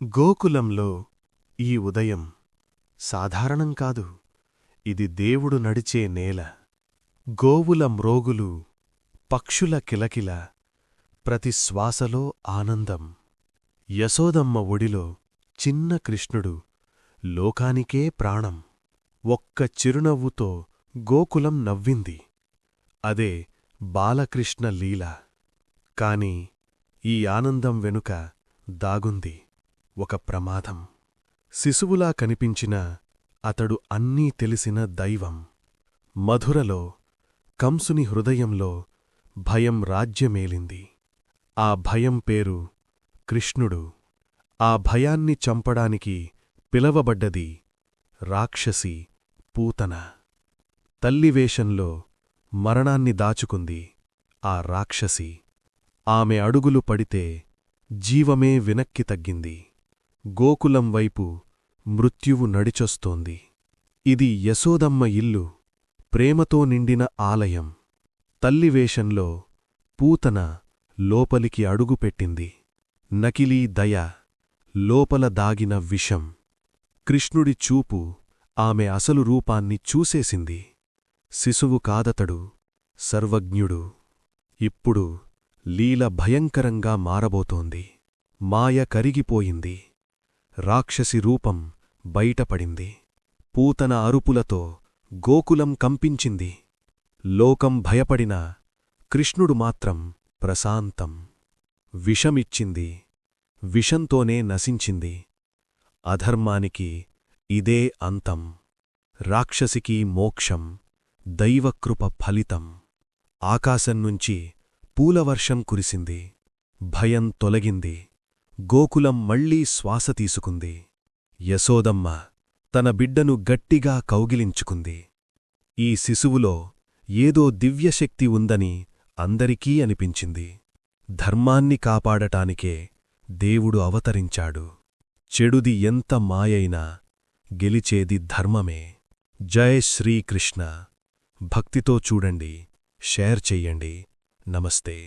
గోకులంలో ఈ ఉదయం సాధారణం కాదు. ఇది దేవుడు నడిచే నేల. గోవుల మ్రోగులు పక్షుల కిలకిల ప్రతి శ్వాసలో ఆనందం. యశోదమ్మ ఒడిలో చిన్న కృష్ణుడు లోకానికే ప్రాణం. ఒక్క చిరునవ్వుతో గోకులం నవ్వింది. అదే బాలకృష్ణ లీల. కాని ఈ ఆనందం వెనుక దాగుంది. ఒక ప్రమాదం. శిశువులా కనిపించిన అతడు అన్నీ తెలిసిన దైవం. మధురలో కంసుని హృదయంలో భయం రాజ్యమేలింది. ఆ భయం పేరు కృష్ణుడు. ఆ భయాన్ని చంపడానికి పిలవబడ్డది రాక్షసి పూతన. తల్లివేషంలో మరణాన్ని దాచుకుంది ఆ రాక్షసి. ఆమె అడుగులు పడితే జీవమే వెనక్కి తగ్గింది. గోకులం వైపు మృత్యువు నడిచొస్తోంది. ఇది యశోదమ్మ ఇల్లు ప్రేమతో నిండిన ఆలయం. తల్లివేషంలో పూతన లోపలికి అడుగుపెట్టింది. నకిలీ దయ లోపల దాగిన విషం. కృష్ణుడి చూపు ఆమె అసలు రూపాన్ని చూసేసింది. శిశువు కాదతడు సర్వజ్ఞుడు. ఇప్పుడు లీల భయంకరంగా మారబోతోంది. మాయ కరిగిపోయింది. రాక్షసి రూపం బయటపడింది. పూతన అరుపులతో గోకులం కంపించింది. లోకం భయపడిన కృష్ణుడు మాత్రం ప్రశాంతం. విషమిచ్చింది. విషంతోనే నశించింది. అధర్మానికి ఇదే అంతం. రాక్షసికి మోక్షం దైవకృప ఫలితం. ఆకాశంనుంచి పూలవర్షం కురిసింది. భయం తొలగింది. గోకులం మళ్ళీ శ్వాస తీసుకుంది. యశోదమ్మ తన బిడ్డను గట్టిగా కౌగిలించుకుంది. ఈ శిశువులో ఏదో దివ్యశక్తి ఉందని అందరికీ అనిపించింది. ధర్మాన్ని కాపాడటానికే దేవుడు అవతరించాడు. చెడుది ఎంత మాయైనా గెలిచేది ధర్మమే. జయ శ్రీకృష్ణ. భక్తితో చూడండి షేర్ చెయ్యండి నమస్తే.